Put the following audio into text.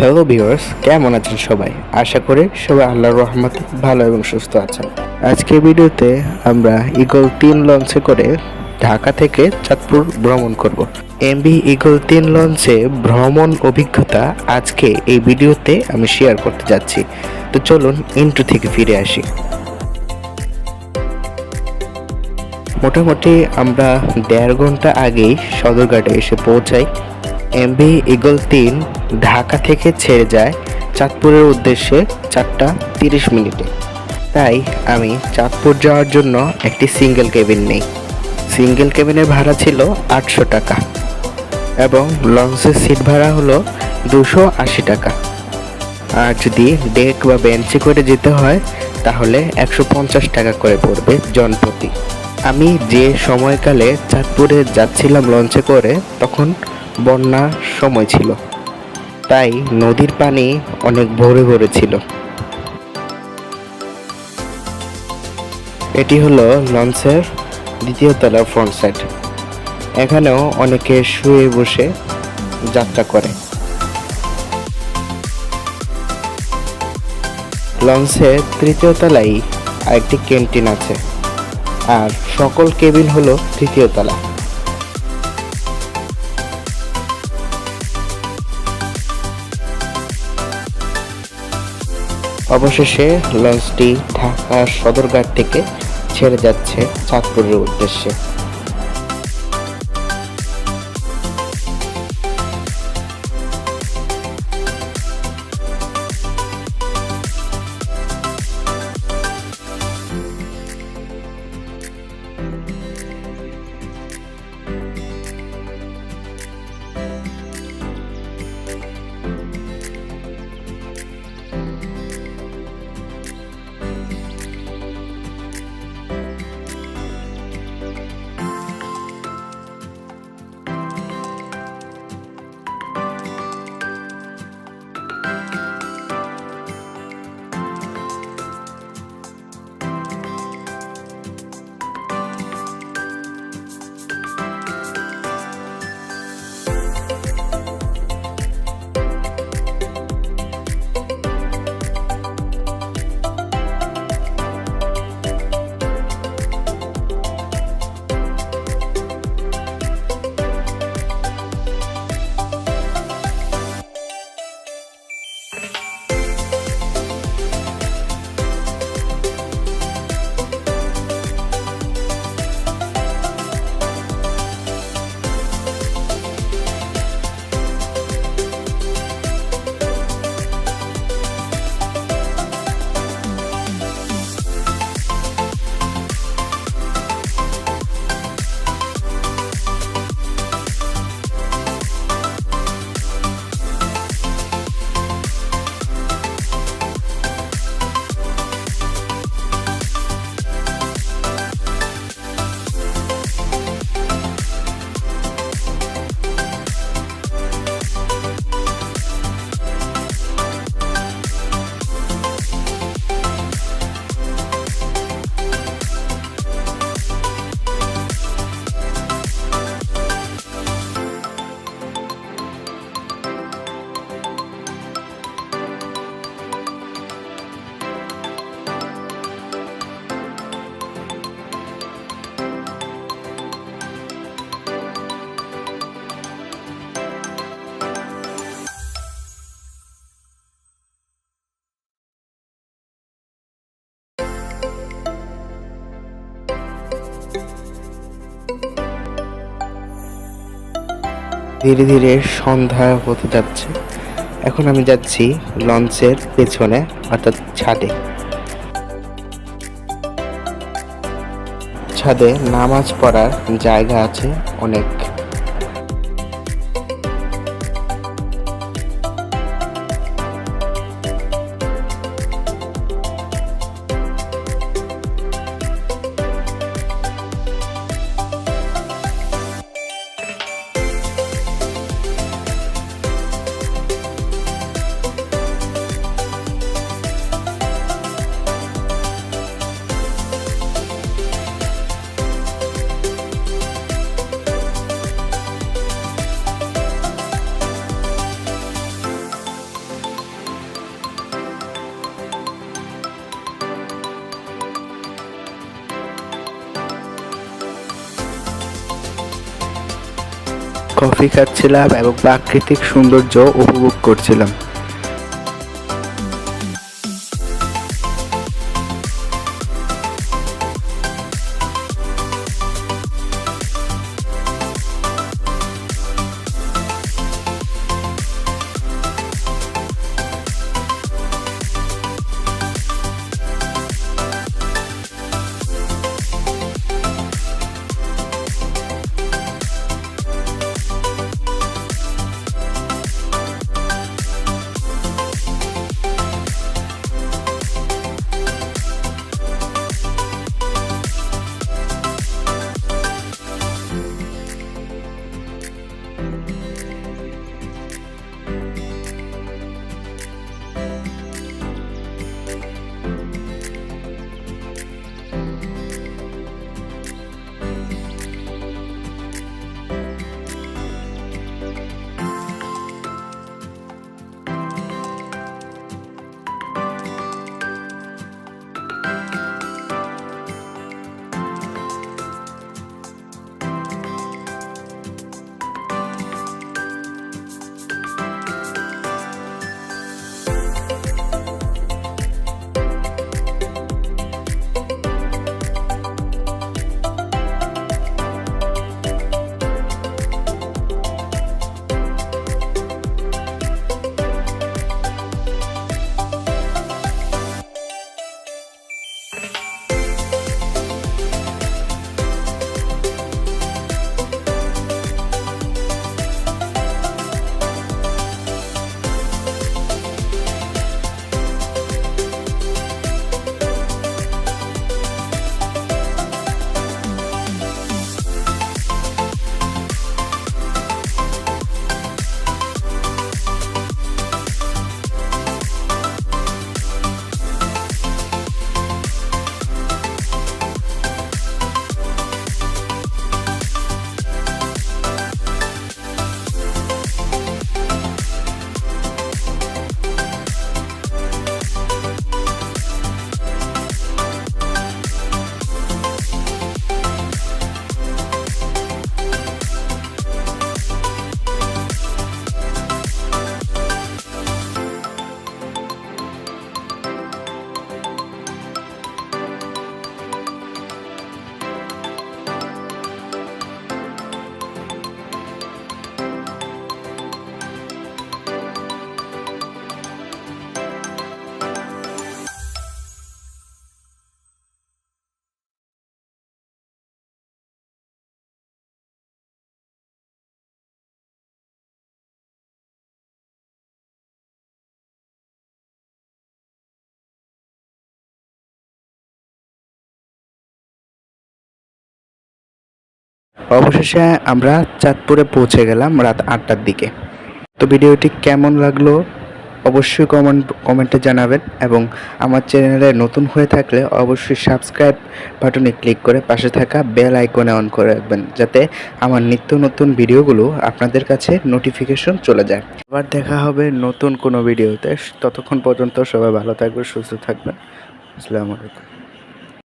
Hello viewers কেমন আছেন সবাই? আশা করি সবাই আল্লাহর রহমতে ভালো এবং সুস্থ আছেন। আজকের ভিডিওতে আমরা ইগল তিন লঞ্চে করে ঢাকা থেকে চাঁদপুর ভ্রমণ করব। এমবি ইগল তিন লঞ্চে ভ্রমণ অভিজ্ঞতা আজকে এই ভিডিওতে আমি শেয়ার করতে যাচ্ছি। তো চলুন ইন্ট্রো থেকে ফিরে আসি। মোটামুটি আমরা দেড় ঘণ্টা আগেই সদরঘাটে এসে পৌঁছাই। এমভি ইগল তিন ঢাকা থেকে ছেড়ে যায় চাঁদপুরের উদ্দেশ্যে চারটা তিরিশ মিনিটে। তাই আমি চাঁদপুর যাওয়ার জন্য একটি সিঙ্গেল কেবিন নেই। সিঙ্গেল কেবিনের ভাড়া ছিল আটশো টাকা এবং লঞ্চের সিট ভাড়া হলো দুশো আশি টাকা। আর যদি ডেক বা বেঞ্চে করে যেতে হয়, তাহলে একশো পঞ্চাশ টাকা করে পড়বে জনপ্রতি। আমি যে সময়কালে চাঁদপুরে যাচ্ছিলাম লঞ্চে করে, তখন বন্যার সময় ছিল। তাই নদীর পানি অনেক ভরে ভরে ছিল। এটি হলো লঞ্চের দ্বিতীয় তলার ফ্রন্ট সাইড এখানেও অনেকে শুয়ে বসে যাত্রা করে। লঞ্চের তৃতীয় তলায় আরেকটি ক্যান্টিন আছে। আর সকল কেবিন হলো তৃতীয় তলা। অবশেষে লঞ্চটি ঢাকা সদরঘাট থেকে ছেড়ে যাচ্ছে চাঁদপুরের উদ্দেশ্যে। ধীরে ধীরে সন্ধ্যা হতে যাচ্ছে। এখন আমি যাচ্ছি লঞ্চের পেছনে, অর্থাৎ ছাদে। ছাদে নামাজ পড়ার জায়গা আছে অনেক। কফি খাচ্ছিলাম এবং প্রাকৃতিক সৌন্দর্য উপভোগ করছিলাম। অবশেষে আমরা চাঁদপুরে পৌঁছে গেলাম রাত আটটার দিকে। তো ভিডিওটি কেমন লাগল অবশ্যই কমেন্ট কমেন্টে জানাবেন এবং আমার চ্যানেলে নতুন হয়ে থাকলে অবশ্যই সাবস্ক্রাইব বাটনে ক্লিক করে পাশে থাকা বেল আইকনে অন করে রাখবেন, যাতে আমার নিত্য নতুন ভিডিওগুলো আপনাদের কাছে নোটিফিকেশন চলে যায়। আবার দেখা হবে নতুন কোনো ভিডিওতে। ততক্ষণ পর্যন্ত সবাই ভালো থাকবেন, সুস্থ থাকবেন। আসসালামু আলাইকুম।